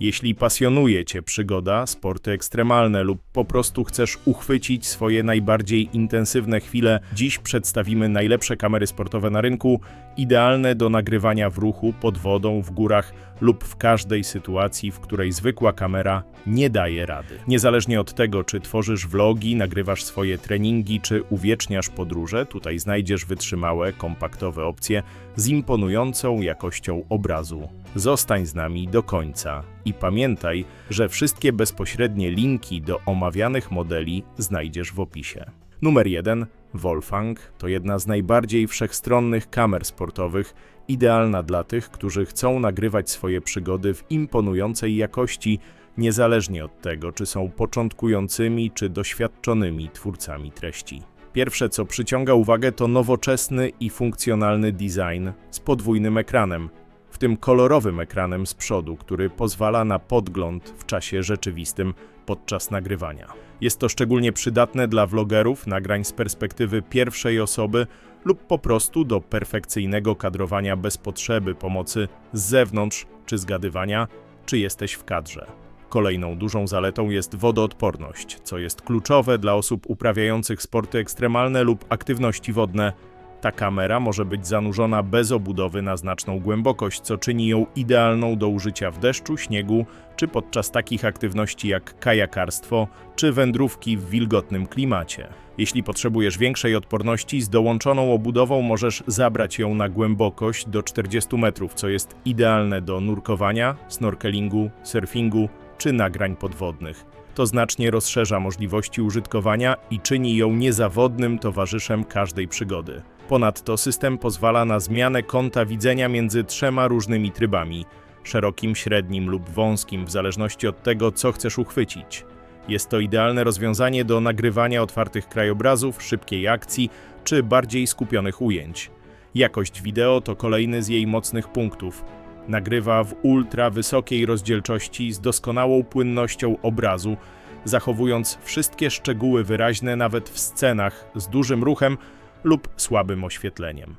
Jeśli pasjonuje Cię przygoda, sporty ekstremalne lub po prostu chcesz uchwycić swoje najbardziej intensywne chwile, dziś przedstawimy najlepsze kamery sportowe na rynku, idealne do nagrywania w ruchu, pod wodą, w górach lub w każdej sytuacji, w której zwykła kamera nie daje rady. Niezależnie od tego, czy tworzysz vlogi, nagrywasz swoje treningi, czy uwieczniasz podróże, tutaj znajdziesz wytrzymałe, kompaktowe opcje z imponującą jakością obrazu. Zostań z nami do końca i pamiętaj, że wszystkie bezpośrednie linki do omawianych modeli znajdziesz w opisie. Numer 1. Wolfgang to jedna z najbardziej wszechstronnych kamer sportowych, idealna dla tych, którzy chcą nagrywać swoje przygody w imponującej jakości, niezależnie od tego, czy są początkującymi czy doświadczonymi twórcami treści. Pierwsze, co przyciąga uwagę, to nowoczesny i funkcjonalny design z podwójnym ekranem, tym kolorowym ekranem z przodu, który pozwala na podgląd w czasie rzeczywistym podczas nagrywania. Jest to szczególnie przydatne dla vlogerów, nagrań z perspektywy pierwszej osoby lub po prostu do perfekcyjnego kadrowania bez potrzeby pomocy z zewnątrz czy zgadywania, czy jesteś w kadrze. Kolejną dużą zaletą jest wodoodporność, co jest kluczowe dla osób uprawiających sporty ekstremalne lub aktywności wodne. Ta kamera może być zanurzona bez obudowy na znaczną głębokość, co czyni ją idealną do użycia w deszczu, śniegu czy podczas takich aktywności jak kajakarstwo czy wędrówki w wilgotnym klimacie. Jeśli potrzebujesz większej odporności, z dołączoną obudową możesz zabrać ją na głębokość do 40 metrów, co jest idealne do nurkowania, snorkelingu, surfingu czy nagrań podwodnych. To znacznie rozszerza możliwości użytkowania i czyni ją niezawodnym towarzyszem każdej przygody. Ponadto system pozwala na zmianę kąta widzenia między trzema różnymi trybami szerokim, średnim lub wąskim, w zależności od tego, co chcesz uchwycić. Jest to idealne rozwiązanie do nagrywania otwartych krajobrazów, szybkiej akcji czy bardziej skupionych ujęć. Jakość wideo to kolejny z jej mocnych punktów. Nagrywa w ultra wysokiej rozdzielczości z doskonałą płynnością obrazu, zachowując wszystkie szczegóły wyraźne nawet w scenach z dużym ruchem lub słabym oświetleniem.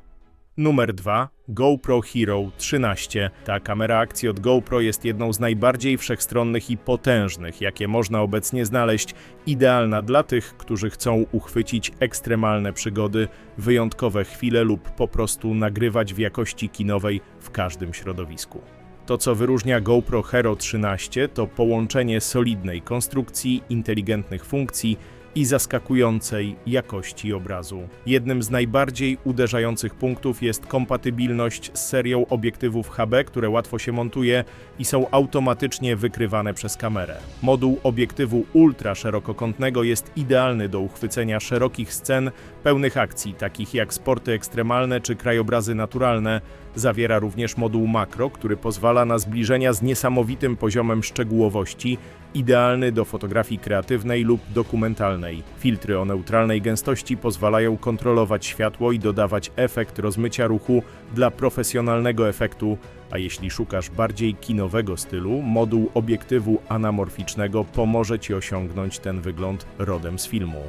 Numer 2. GoPro Hero 13. Ta kamera akcji od GoPro jest jedną z najbardziej wszechstronnych i potężnych, jakie można obecnie znaleźć, idealna dla tych, którzy chcą uchwycić ekstremalne przygody, wyjątkowe chwile lub po prostu nagrywać w jakości kinowej w każdym środowisku. To, co wyróżnia GoPro Hero 13, to połączenie solidnej konstrukcji, inteligentnych funkcji i zaskakującej jakości obrazu. Jednym z najbardziej uderzających punktów jest kompatybilność z serią obiektywów HB, które łatwo się montuje i są automatycznie wykrywane przez kamerę. Moduł obiektywu ultra szerokokątnego jest idealny do uchwycenia szerokich scen pełnych akcji, takich jak sporty ekstremalne czy krajobrazy naturalne. Zawiera również moduł makro, który pozwala na zbliżenia z niesamowitym poziomem szczegółowości, idealny do fotografii kreatywnej lub dokumentalnej. Filtry o neutralnej gęstości pozwalają kontrolować światło i dodawać efekt rozmycia ruchu dla profesjonalnego efektu, a jeśli szukasz bardziej kinowego stylu, moduł obiektywu anamorficznego pomoże Ci osiągnąć ten wygląd rodem z filmu.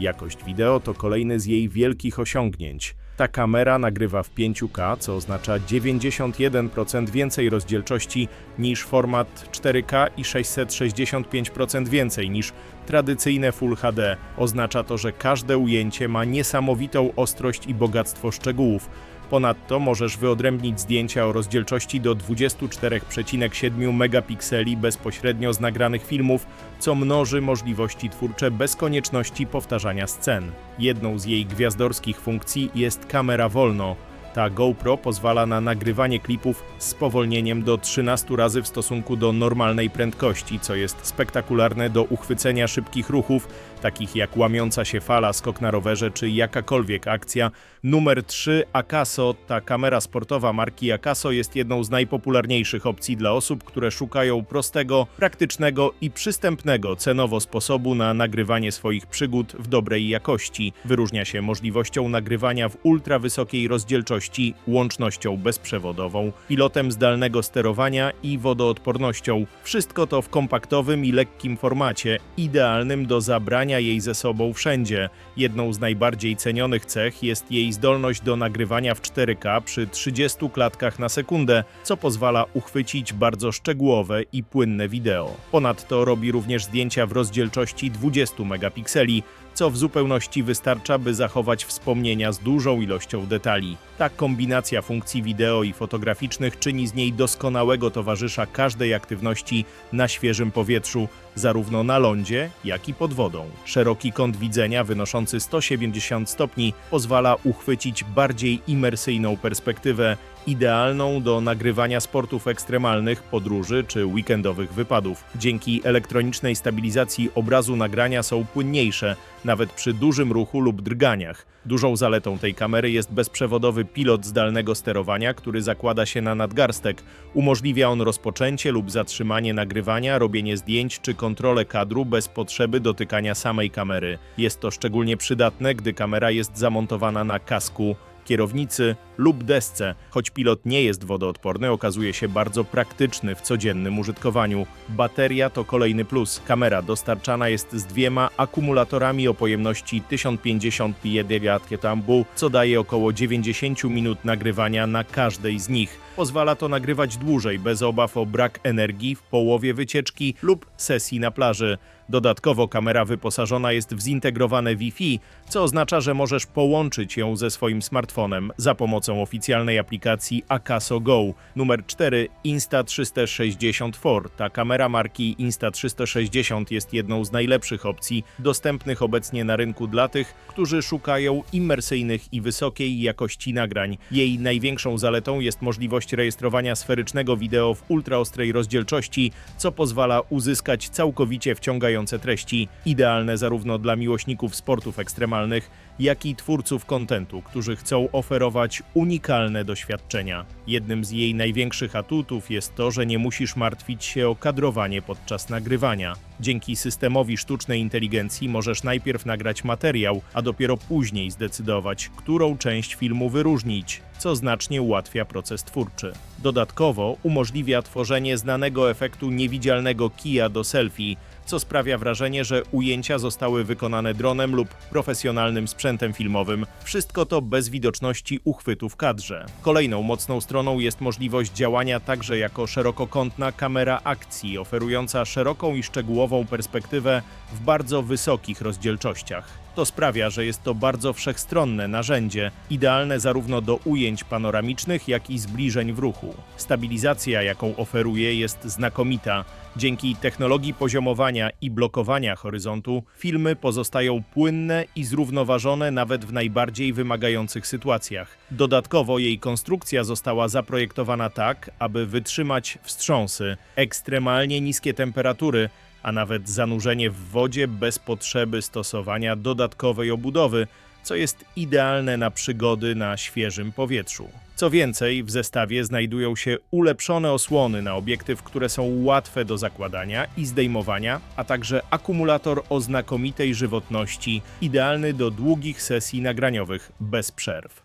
Jakość wideo to kolejny z jej wielkich osiągnięć. Ta kamera nagrywa w 5K, co oznacza 91% więcej rozdzielczości niż format 4K i 665% więcej niż tradycyjne Full HD. Oznacza to, że każde ujęcie ma niesamowitą ostrość i bogactwo szczegółów. Ponadto możesz wyodrębnić zdjęcia o rozdzielczości do 24,7 megapikseli bezpośrednio z nagranych filmów, co mnoży możliwości twórcze bez konieczności powtarzania scen. Jedną z jej gwiazdorskich funkcji jest kamera wolno. Ta GoPro pozwala na nagrywanie klipów z spowolnieniem do 13 razy w stosunku do normalnej prędkości, co jest spektakularne do uchwycenia szybkich ruchów, takich jak łamiąca się fala, skok na rowerze czy jakakolwiek akcja. Numer 3 Akaso. Ta kamera sportowa marki Akaso jest jedną z najpopularniejszych opcji dla osób, które szukają prostego, praktycznego i przystępnego cenowo sposobu na nagrywanie swoich przygód w dobrej jakości. Wyróżnia się możliwością nagrywania w ultrawysokiej rozdzielczości szybkości, łącznością bezprzewodową, pilotem zdalnego sterowania i wodoodpornością. Wszystko to w kompaktowym i lekkim formacie, idealnym do zabrania jej ze sobą wszędzie. Jedną z najbardziej cenionych cech jest jej zdolność do nagrywania w 4K przy 30 klatkach na sekundę, co pozwala uchwycić bardzo szczegółowe i płynne wideo. Ponadto robi również zdjęcia w rozdzielczości 20 megapikseli, co w zupełności wystarcza, by zachować wspomnienia z dużą ilością detali. Ta kombinacja funkcji wideo i fotograficznych czyni z niej doskonałego towarzysza każdej aktywności na świeżym powietrzu, zarówno na lądzie, jak i pod wodą. Szeroki kąt widzenia wynoszący 170 stopni pozwala uchwycić bardziej imersyjną perspektywę, idealną do nagrywania sportów ekstremalnych, podróży czy weekendowych wypadów. Dzięki elektronicznej stabilizacji obrazu nagrania są płynniejsze, nawet przy dużym ruchu lub drganiach. Dużą zaletą tej kamery jest bezprzewodowy pilot zdalnego sterowania, który zakłada się na nadgarstek. Umożliwia on rozpoczęcie lub zatrzymanie nagrywania, robienie zdjęć czy kontrolę kadru bez potrzeby dotykania samej kamery. Jest to szczególnie przydatne, gdy kamera jest zamontowana na kasku kierownicy lub desce. Choć pilot nie jest wodoodporny, okazuje się bardzo praktyczny w codziennym użytkowaniu. Bateria to kolejny plus. Kamera dostarczana jest z dwiema akumulatorami o pojemności 1050 mAh, co daje około 90 minut nagrywania na każdej z nich. Pozwala to nagrywać dłużej, bez obaw o brak energii w połowie wycieczki lub sesji na plaży. Dodatkowo kamera wyposażona jest w zintegrowane Wi-Fi, co oznacza, że możesz połączyć ją ze swoim smartfonem za pomocą oficjalnej aplikacji Akaso Go. Numer 4 Insta360 Ta kamera marki Insta360 jest jedną z najlepszych opcji dostępnych obecnie na rynku dla tych, którzy szukają imersyjnych i wysokiej jakości nagrań. Jej największą zaletą jest możliwość rejestrowania sferycznego wideo w ultraostrej rozdzielczości, co pozwala uzyskać całkowicie treści, idealne zarówno dla miłośników sportów ekstremalnych, jak i twórców kontentu, którzy chcą oferować unikalne doświadczenia. Jednym z jej największych atutów jest to, że nie musisz martwić się o kadrowanie podczas nagrywania. Dzięki systemowi sztucznej inteligencji możesz najpierw nagrać materiał, a dopiero później zdecydować, którą część filmu wyróżnić, co znacznie ułatwia proces twórczy. Dodatkowo umożliwia tworzenie znanego efektu niewidzialnego kija do selfie, co sprawia wrażenie, że ujęcia zostały wykonane dronem lub profesjonalnym sprzętem filmowym. Wszystko to bez widoczności uchwytu w kadrze. Kolejną mocną stroną jest możliwość działania także jako szerokokątna kamera akcji, oferująca szeroką i szczegółową perspektywę w bardzo wysokich rozdzielczościach. To sprawia, że jest to bardzo wszechstronne narzędzie, idealne zarówno do ujęć panoramicznych, jak i zbliżeń w ruchu. Stabilizacja, jaką oferuje, jest znakomita. Dzięki technologii poziomowania i blokowania horyzontu, filmy pozostają płynne i zrównoważone nawet w najbardziej wymagających sytuacjach. Dodatkowo jej konstrukcja została zaprojektowana tak, aby wytrzymać wstrząsy, ekstremalnie niskie temperatury, a nawet zanurzenie w wodzie bez potrzeby stosowania dodatkowej obudowy, co jest idealne na przygody na świeżym powietrzu. Co więcej, w zestawie znajdują się ulepszone osłony na obiektyw, które są łatwe do zakładania i zdejmowania, a także akumulator o znakomitej żywotności, idealny do długich sesji nagraniowych bez przerw.